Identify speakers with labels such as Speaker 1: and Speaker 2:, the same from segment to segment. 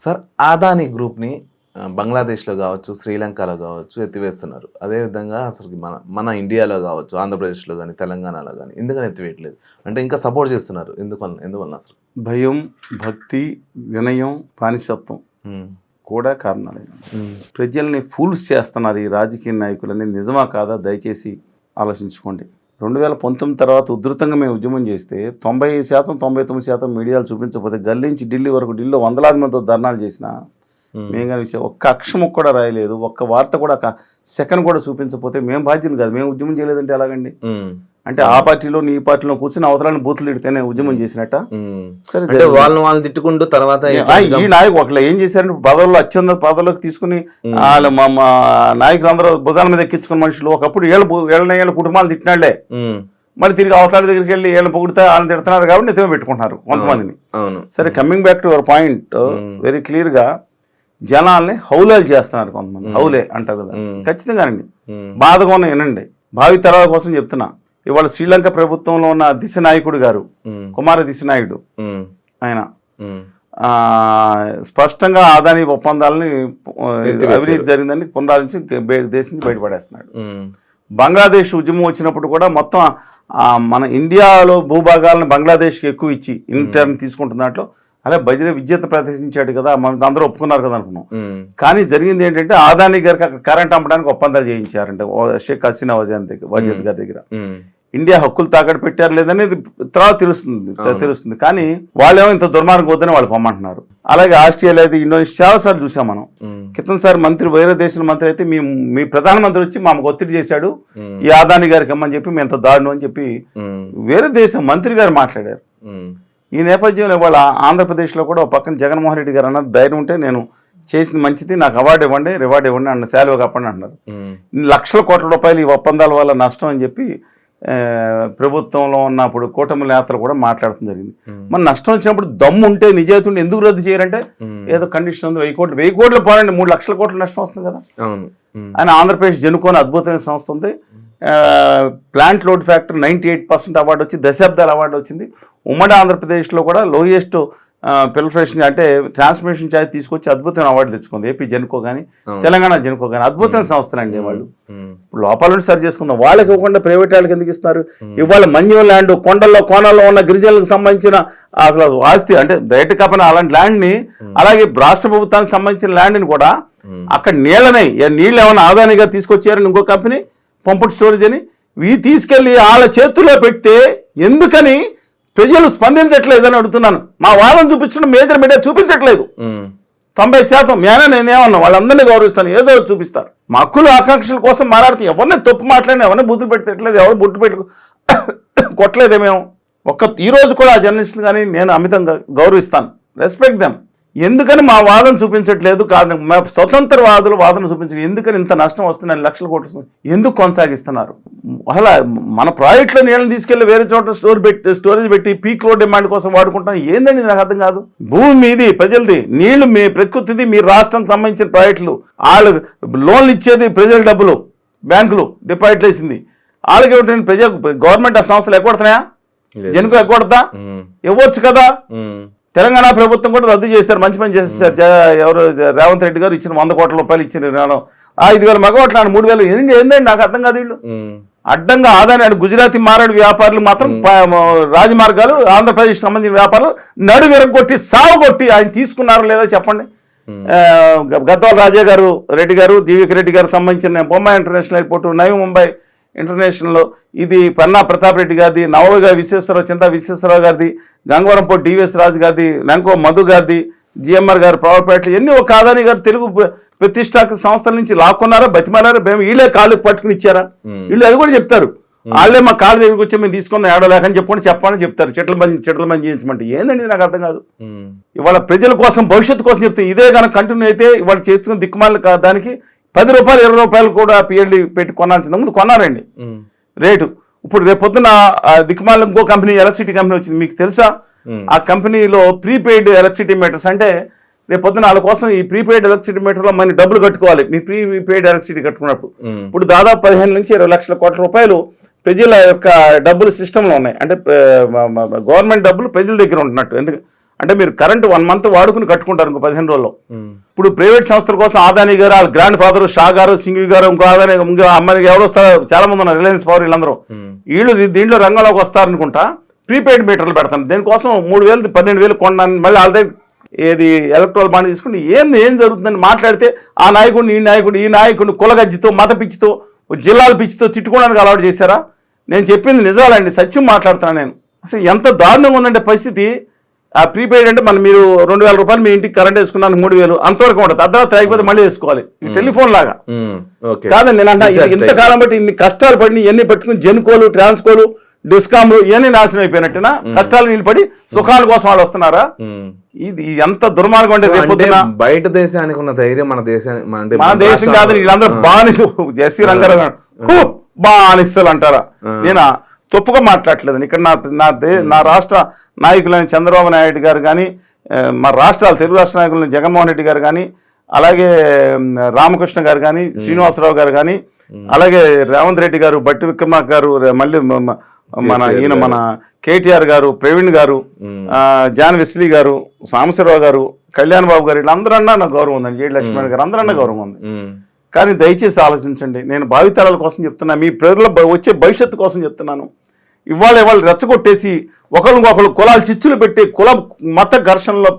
Speaker 1: Sir Adani గ్రూప్ని బంగ్లాదేశ్లో కావచ్చు శ్రీలంకలో కావచ్చు ఎత్తివేస్తున్నారు. అదేవిధంగా అసలు మన మన ఇండియాలో కావచ్చు ఆంధ్రప్రదేశ్లో కానీ తెలంగాణలో కానీ ఎందుకని ఎత్తివేయట్లేదు? అంటే ఇంకా సపోర్ట్ చేస్తున్నారు. ఎందువల్ల ఎందువల్ల అసలు?
Speaker 2: భయం భక్తి వినయం బానిసత్వం
Speaker 1: ఉమ్,
Speaker 2: కూడా కారణాలు ప్రజల్ని ఫూల్స్ చేస్తున్నారు ఈ రాజకీయ నాయకులని నిజమా కాదా దయచేసి ఆలోచించుకోండి. రెండు వేల పంతొమ్మిది తర్వాత ఉధృతంగా మేము ఉద్యమం చేస్తే తొంభై శాతం తొంభై తొమ్మిది శాతం మీడియాలు చూపించకపోతే గల్లీ నుంచి ఢిల్లీ వరకు ఢిల్లీలో వందలాది మందితో ధర్నాలు చేసిన మేము. కానీ విషయం ఒక్క అక్షరం కూడా రాయలేదు ఒక్క వార్త కూడా ఒక సెకండ్ కూడా చూపించకపోతే మేము బాధ్యులు కాదు మేము ఉద్యమం చేయలేదంటే ఎలాగండి? అంటే ఆ పార్టీలో నీ పార్టీలో కూర్చుని అవతలని బూతులు తిడితేనే ఉద్యమం చేసినట్ట. సరే
Speaker 1: వాళ్ళని వాళ్ళని తిట్టుకుంటూ తర్వాత
Speaker 2: ఈ నాయకు ఒకళ్ళు ఏం చేశారంటే పదవుల్లో అత్యున్నత పదవులకు తీసుకుని వాళ్ళ మా నాయకులు అందరూ భుజాల మీద ఎక్కించుకున్న మనుషులు ఒకప్పుడు ఏళ్ళ ఏళ్ళ ఏళ్ళ కుటుంబాలు
Speaker 1: తిట్టినాళ్ళే.
Speaker 2: మళ్ళీ తిరిగి అవతల దగ్గరికి వెళ్ళి వీళ్ళని పొగిడితే వాళ్ళని తిడుతున్నారు కాబట్టి నిజమే పెట్టుకుంటున్నారు కొంతమందిని. సరే coming back to your point very క్లియర్గా జనాల్ని హౌలేలు చేస్తున్నారు కొంతమంది. హౌలే అంటారు కదా. ఖచ్చితంగానండి.
Speaker 1: ఉమ్,
Speaker 2: బాధగా ఉన్న వినండి. భావి తరాల కోసం చెప్తున్నా. ఇవాళ శ్రీలంక ప్రభుత్వంలో ఉన్న దిశ నాయకుడు గారు కుమార దిశ నాయుడు
Speaker 1: ఉమ్,
Speaker 2: ఆయన స్పష్టంగా ఆదాని ఒప్పందాలని. అవినీతి జరిగిందని పునరాలించి దేశం బయటపడేస్తున్నాడు. బంగ్లాదేశ్ ఉద్యమం వచ్చినప్పుడు కూడా మొత్తం మన ఇండియాలో భూభాగాలను బంగ్లాదేశ్కి ఎక్కువ ఇచ్చి ఇంటర్న్ తీసుకుంటున్న దాంట్లో అలా బదిలీ విద్యత ప్రదర్శించాడు కదా మన అందరూ ఒప్పుకున్నారు కదా అనుకున్నాం. కానీ జరిగింది ఏంటంటే ఆదాని గారికి అక్కడ కరెంట్ అమ్మడానికి ఒప్పందాలు చేయించారంటే షేక్ హసీనా వజాన్ దగ్గర వజాద్ గారి దగ్గర. ఇండియా హక్కులు తాకట్టు పెట్టారు లేదనేది తర్వాత తెలుస్తుంది తెలుస్తుంది. కానీ వాళ్ళేమో ఇంత దుర్మార్గం వద్దని వాళ్ళు పొమ్మంటున్నారు. అలాగే ఆస్ట్రేలియా అది ఇండోనేషియా చాలాసార్లు చూసాం మనం. క్రితంసారి మంత్రి వేరే దేశం మంత్రి అయితే మీ మీ ప్రధానమంత్రి వచ్చి మాకు ఒత్తిడి చేశాడు. ఈ ఆదాని గారికి ఇమ్మని చెప్పి మేము ఎంత దారుణం అని చెప్పి వేరే దేశం మంత్రి గారు మాట్లాడారు. ఈ నేపథ్యంలో ఇవాళ ఆంధ్రప్రదేశ్లో కూడా ఒక పక్కన జగన్మోహన్ రెడ్డి గారు అన్నారు ధైర్యం ఉంటే నేను చేసిన మంచిది నాకు అవార్డు ఇవ్వండి రివార్డు ఇవ్వండి అన్న శాలువ కప్పండి ఇన్ని లక్షల కోట్ల రూపాయలు ఈ ఒప్పందాల వల్ల నష్టం అని చెప్పి ప్రభుత్వంలో ఉన్నప్పుడు కూటమి నేతలు కూడా మాట్లాడటం జరిగింది. మరి నష్టం వచ్చినప్పుడు దమ్ము ఉంటే నిజాయితీ ఎందుకు రద్దు చేయరంటే
Speaker 1: ఉమ్,
Speaker 2: ఏదో కండిషన్ ఉంది వెయ్యి కోట్లు వెయ్యి కోట్లు పోనండి మూడు లక్షల కోట్ల నష్టం వస్తుంది కదా. ఆయన ఆంధ్రప్రదేశ్ జనుకోని అద్భుతమైన సంస్థ ఉంది. Plant load factory ninety eight percent award వచ్చి దశాబ్దాల అవార్డు వచ్చింది. ఉమ్మడి ఆంధ్రప్రదేశ్లో కూడా లోయెస్ట్ పిల్ఫరేషన్ అంటే ట్రాన్స్మిషన్ ఛార్జ్ తీసుకొచ్చి అద్భుతమైన అవార్డు తెచ్చుకుంది. ఏపీ జనుకో కానీ. తెలంగాణ జనుకో కానీ అద్భుతమైన సంస్థలండి వాళ్ళు. లోపాల నుండి సరి చేసుకుందాం. వాళ్ళకి ఇవ్వకుండా ప్రైవేట్ వాళ్ళకి ఎందుకు ఇస్తారు ఇవాళ మన్యం ల్యాండ్ కొండల్లో కోణాల్లో ఉన్న గిరిజనులకు సంబంధించిన అసలు ఆస్తి అంటే బయట కాకపోయినా అలాంటి ల్యాండ్ని అలాగే రాష్ట్ర ప్రభుత్వానికి సంబంధించిన ల్యాండ్ని కూడా అక్కడ నీళ్ళనే నీళ్ళు ఏమైనా ఆదాని గారు తీసుకొచ్చారని ఇంకో కంపెనీ పంపుడు స్టోరేజ్ అని ఇవి తీసుకెళ్ళి వాళ్ళ చేతుల్లో పెడితే ఎందుకని ప్రజలు స్పందించట్లేదని అడుగుతున్నాను. మా వాదన చూపించడం మేజర్ మీడియా చూపించట్లేదు. తొంభై శాతం మేనే నేనేమన్నా వాళ్ళందరినీ గౌరవిస్తాను. ఏదో చూపిస్తారు. మా హక్కులు ఆకాంక్షల కోసం మాట్లాడితే ఎవరిని తప్పు మాట్లాడినా ఎవరిని బుద్ధులు పెట్టట్లేదు ఎవరు బుట్టు పెట్టు కొట్టలేదే మేము. ఒక్క ఈ రోజు కూడా ఆ జర్నలిస్టులు కానీ నేను అమితంగా గౌరవిస్తాను. రెస్పెక్ట్ దెమ్ ఎందుకని మా వాదన చూపించట్లేదు? కారణం మా స్వతంత్ర వాదులు వాదన చూపించలేదు ఎందుకని ఇంత నష్టం వస్తుందని లక్షల కోట్లు? ఎందుకు కొనసాగిస్తున్నారు? అలా మన ప్రాజెక్టులో నీళ్ళని తీసుకెళ్ళి వేరే చోట స్టోర్ పెట్టి స్టోరేజ్ పెట్టి పీక్లో డిమాండ్ కోసం వాడుకుంటాం ఏందండి నాకు అర్థం కాదు. భూమి మీది ప్రజలది. నీళ్ళు మీ ప్రకృతిది మీ రాష్ట్రం సంబంధించిన ప్రాజెక్టులు. వాళ్ళు లోన్లు ఇచ్చేది ప్రజల డబ్బులు. బ్యాంకులు డిపాజిట్లు వేసింది. వాళ్ళకి ఏమిటంటే ప్రజ గవర్నమెంట్ ఆ సంస్థలు ఎక్కడుతున్నాయా
Speaker 1: లేదు.
Speaker 2: జనకు ఎక్కడతా ఇవ్వచ్చు కదా? తెలంగాణ ప్రభుత్వం కూడా రద్దు చేశారు మంచి పని చేసేసారు ఎవరు రేవంత్ రెడ్డి గారు ఇచ్చిన వంద కోట్ల రూపాయలు ఇచ్చిన నేను ఐదు వేల మెగావాట్లు ఆయన మూడు వేలు ఏందండి నాకు అర్థం కాదు వీళ్ళు. అడ్డంగా ఆదాని అంటే గుజరాతీ మారాడు వ్యాపారులు మాత్రం రాజమార్గాలు ఆంధ్రప్రదేశ్ సంబంధించిన వ్యాపారాలు నడు విరగొట్టి సాగు కొట్టి ఆయన తీసుకున్నారో లేదో చెప్పండి. ఆ, గద్వాల రాజా గారు రెడ్డి గారు జీవిక రెడ్డి గారు సంబంధించిన Bombay international airport Navi Mumbai international ఇది పన్నా ప్రతాప్ రెడ్డి గారిది నవోగా విశ్వేశ్వరరావు చింతా విశ్వేశ్వరరావు గారిది గంగవరంపోటి డివిఎస్ రాజు గారిది నంకో మధు గారిది జిఎంఆర్ గారు పవర్ ప్లాంట్లు ఎన్ని ఒక ఆదాని గారు తెలుగు ప్ర- ప్రతిష్టాత్మక సంస్థల నుంచి లాక్కున్నారా బతిమారారా మేము వీళ్ళే కాళ్ళు పట్టుకుని ఇచ్చారా. వీళ్ళు అది కూడా చెప్తారు. వాళ్ళే మా కాళ్ళ దగ్గరికి వచ్చి మేము తీసుకున్న ఏడో లేకని చెప్పండి చెప్పని చెప్తారు. చెట్ల మంది చెట్ల మంది చేయించమంటే. ఏందండి నాకు అర్థం కాదు. ఇవాళ ప్రజల కోసం భవిష్యత్తు కోసం చెప్తే ఇదే కనుక కంటిన్యూ అయితే ఇవాళ చేసుకున్న దిక్కుమాల దానికి పది రూపాయలు ఇరవై రూపాయలు కూడా పిఎల్డి పెట్టి కొనాల్సింది. ముందు కొన్నారండి. రేటు. ఇప్పుడు రేపు పొద్దున ఆ దిక్కుమాల ఇంకో కంపెనీ ఎలక్ట్రిసిటీ కంపెనీ వచ్చింది. మీకు తెలుసా? ఆ కంపెనీలో ప్రీపెయిడ్ ఎలక్ట్రిసిటీ మీటర్స్ అంటే రేపు పొద్దున వాళ్ళ కోసం ఈ ప్రీపెయిడ్ ఎలక్ట్రిసిటీ మీటర్లో మన డబ్బులు కట్టుకోవాలి. మీ ప్రీపెయిడ్ ఎలక్ట్రిసిటీ కట్టుకున్నప్పుడు. ఇప్పుడు దాదాపు పదిహేను నుంచి ఇరవై లక్షల కోట్ల రూపాయలు ప్రజల యొక్క డబ్బులు సిస్టంలో ఉన్నాయి. అంటే గవర్నమెంట్ డబ్బులు ప్రజల దగ్గర ఉంటున్నట్టు. ఎందుకు? అంటే మీరు కరెంట్ వన్ మంత్ వాడుకుని కట్టుకుంటారు ఇంకో పదిహేను రోజుల్లో. ఇప్పుడు ప్రైవేట్ సంస్థల కోసం ఆదాని గారు వాళ్ళ గ్రాండ్ ఫాదర్ షా గారు సింఘవి గారు ఇంకో ఆదాని ఇంకో అమ్మాయి ఎవరు వస్తారు. చాలా మంది ఉన్నారు రిలయన్స్ పవర్ వీళ్ళందరూ. వీళ్ళు దీంట్లో రంగంలోకి వస్తారనుకుంటా ప్రీపెయిడ్ మీటర్లు పెడతాను. దీనికోసం మూడు వేలు పన్నెండు వేలు కొనడానికి మళ్ళీ దగ్గర ఏది ఎలక్ట్రల్ బాండ్ తీసుకుని ఏం ఏం జరుగుతుందని మాట్లాడితే ఆ నాయకుడిని ఈ నాయకుడు ఈ నాయకుడిని కులగజ్జితో మత పిచ్చితో జిల్లాల పిచ్చితో తిట్టుకోవడానికి అలవాటు చేశారా? నేను చెప్పింది నిజాలండి సత్యం మాట్లాడుతున్నాను నేను. అసలు ఎంత దారుణంగా ఉందంటే పరిస్థితి ఆ ప్రీపెయిడ్ అంటే మనం మీరు రెండు వేల రూపాయలు మీ ఇంటికి కరెంట్ వేసుకున్నాను మూడు వేలు అంతవరకు ఉంటుంది. అర్ధరాత్రి తగ్గిపోతే మళ్ళీ వేసుకోవాలి. టెలిఫోన్ లాగా. కాదండి నేను
Speaker 1: type.
Speaker 2: ఇంతకాలం బట్టి ఇన్ని కష్టాలు పడి ఎన్ని పెట్టుకుని జెన్కోలు ట్రాన్స్కోలు డిస్కామ్లు ఇవన్నీ నాశనం అయిపోయినట్టునా? కష్టాలు నీళ్ళు పడి సుఖాల కోసం వాళ్ళు వస్తున్నారా. ఇది ఎంత దుర్మార్గం అంటే
Speaker 1: అంటే బయట దేశానికి ఉన్న ధైర్యం మన దేశానికి మన- అంటే
Speaker 2: దేశం కాదు వీళ్ళందరూ బానిస ఎస్సీ రంగారావు బానిసలు అంటారా? నేను? తప్పుగా మాట్లాడట్లేదు ఇక్కడ నా నా దే నా రాష్ట్ర నాయకులైన చంద్రబాబు నాయుడు గారు కానీ మా రాష్ట్రాల తెలుగు రాష్ట్ర నాయకులైన జగన్మోహన్ రెడ్డి గారు కానీ అలాగే రామకృష్ణ గారు కానీ శ్రీనివాసరావు గారు కానీ అలాగే రేవంత్ రెడ్డి గారు బట్టి విక్రమార్క గారు మళ్ళీ మన ఈయన. మన కేటీఆర్ గారు ప్రవీణ్ గారు జాన్ వెస్లీ గారు సాంబశివరావు గారు కళ్యాణ్ బాబు గారు వీళ్ళందరన్నా నాకు గౌరవం ఉందండి. జేడి లక్ష్మణ్ గారు అందరన్నా గౌరవం ఉంది. కానీ దయచేసి ఆలోచించండి. నేను భావితరాల కోసం చెప్తున్నా. మీ ప్రజల వచ్చే భవిష్యత్తు కోసం చెప్తున్నాను. ఇవాళ ఇవాళ రెచ్చగొట్టేసి ఒకరికొకరు కులాలు చిచ్చులు పెట్టి కుల మత ఘర్షణలో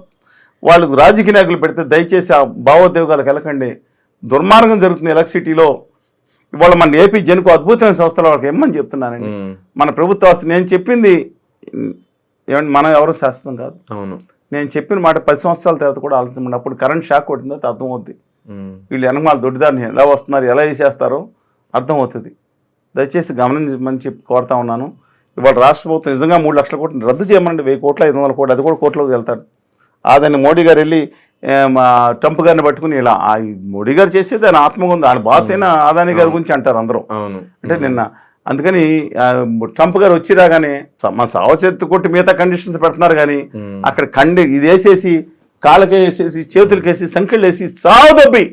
Speaker 2: వాళ్ళు రాజకీయ నాయకులు పెడితే దయచేసి ఆ భావోద్వేగాలకు వెళ్ళకండి. దుర్మార్గం జరుగుతుంది ఎలక్ట్రిసిటీలో ఇవాళ మన ఏపీ జనుకు అద్భుతమైన సంస్థల వాళ్ళకి ఏమని చెప్తున్నానండి. మన ప్రభుత్వ ఆస్తి నేను చెప్పింది ఏమంటే మనం ఎవరు శాశ్వతం కాదు.
Speaker 1: అవును.
Speaker 2: నేను చెప్పిన మాట పది సంవత్సరాల తర్వాత కూడా ఆలోచించండి అప్పుడు కరెంట్ షాక్ కొట్టిందో అర్థమవుద్ది. వీళ్ళు వెనకమాల దొడ్డిదారిని ఎలా వస్తున్నారు ఎలా చేసేస్తారో అర్థమవుతుంది. దయచేసి గమనించమని చెప్పి కోరుతా ఉన్నాను. ఇవాళ రాష్ట్ర ప్రభుత్వం నిజంగా మూడు లక్షల కోట్లు రద్దు చేయమనండి వెయ్యి కోట్ల ఐదు వందల కోట్లు అది కూడా కోట్లోకి వెళ్తాడు. అదని మోడీ గారు వెళ్ళి ట్రంప్ గారిని పట్టుకుని ఇలా మోడీ గారు చేసేది ఆయన ఆత్మగా ఉంది. ఆయన బాస్ అయినా ఆదాని గారి గురించి అంటారు అందరూ. అంటే నిన్న అందుకని ట్రంప్ గారు వచ్చి రాగానే మన సావచెత్తు కొట్టి మిగతా కండిషన్స్ పెడుతున్నారు కానీ అక్కడ కండి ఇది వేసేసి కాళ్ళకి వేసేసి చేతులకి వేసి సంఖ్యలు వేసి దొబ్బి.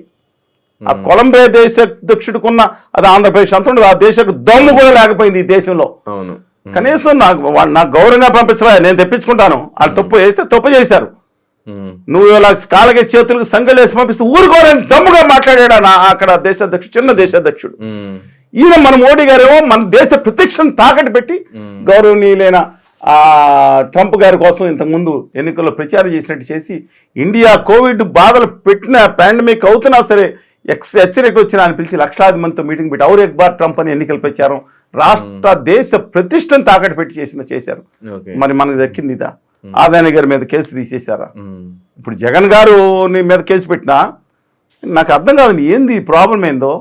Speaker 2: ఆ కొలంబియా దేశ అధ్యక్షుడికున్న అది ఆంధ్రప్రదేశ్ అంత ఉండదు ఆ దేశకు దమ్ము కూడా లేకపోయింది ఈ దేశంలో.
Speaker 1: అవును.
Speaker 2: కనీసం నాకు వాళ్ళు నాకు గౌరవంగా పంపించరా నేను తెప్పించుకుంటాను. వాళ్ళు తప్పు వేస్తే తప్పు చేశారు. నువ్వు ఇలా కాళ్ళకి చేతులకు సంఖ్యలు వేసి పంపిస్తే ఊరుకోరని దమ్ముగా మాట్లాడాడు అక్కడ దేశ అధ్యక్షుడు చిన్న దేశ అధ్యక్షుడు
Speaker 1: ఉమ్,
Speaker 2: ఈయన మన మోడీ గారేమో మన దేశ ప్రత్యక్షను తాకట్టు పెట్టి గౌరవనీయులైన ఆ ట్రంప్ గారి కోసం ఇంతకుముందు ఎన్నికల్లో ప్రచారం చేసినట్టు చేసి ఇండియా కోవిడ్ బాధలు పెట్టిన పాండమిక్ అవుతున్నా సరే ఎక్స్ హెచ్చరిక వచ్చిన ఆయన పిలిచి లక్షలాది మందితో మీటింగ్ పెట్టి ఔర్ ఎక్ బార్ ట్రంప్ అని ఎన్నికల ప్రచారం రాష్ట్ర దేశ ప్రతిష్టను తాకట్టు పెట్టి చేసిన చేశారు. మరి మనకు దక్కింది ఇదా? ఆదాని గారి మీద కేసు తీసేశారా? ఇప్పుడు జగన్ గారు నీ మీద కేసు పెట్టినా నాకు అర్థం కాదు ఏంది ప్రాబ్లం ఏందో?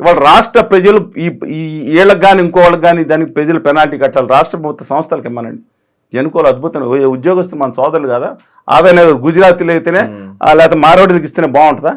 Speaker 2: ఇవాళ రాష్ట్ర ప్రజలు ఈ ఈ వీళ్ళకి కానీ ఇంకో వాళ్ళకి కానీ దానికి ప్రజలు పెనాల్టీ కట్టాలి. రాష్ట్ర ప్రభుత్వ సంస్థలకు ఇమ్మనండి. జనుకోలు అద్భుతం ఉద్యోగస్తులు మన సోదరులు కదా? ఆదాయ గుజరాతీలో అయితేనే లేకపోతే మారవాడికి ఇస్తేనే బాగుంటుందా?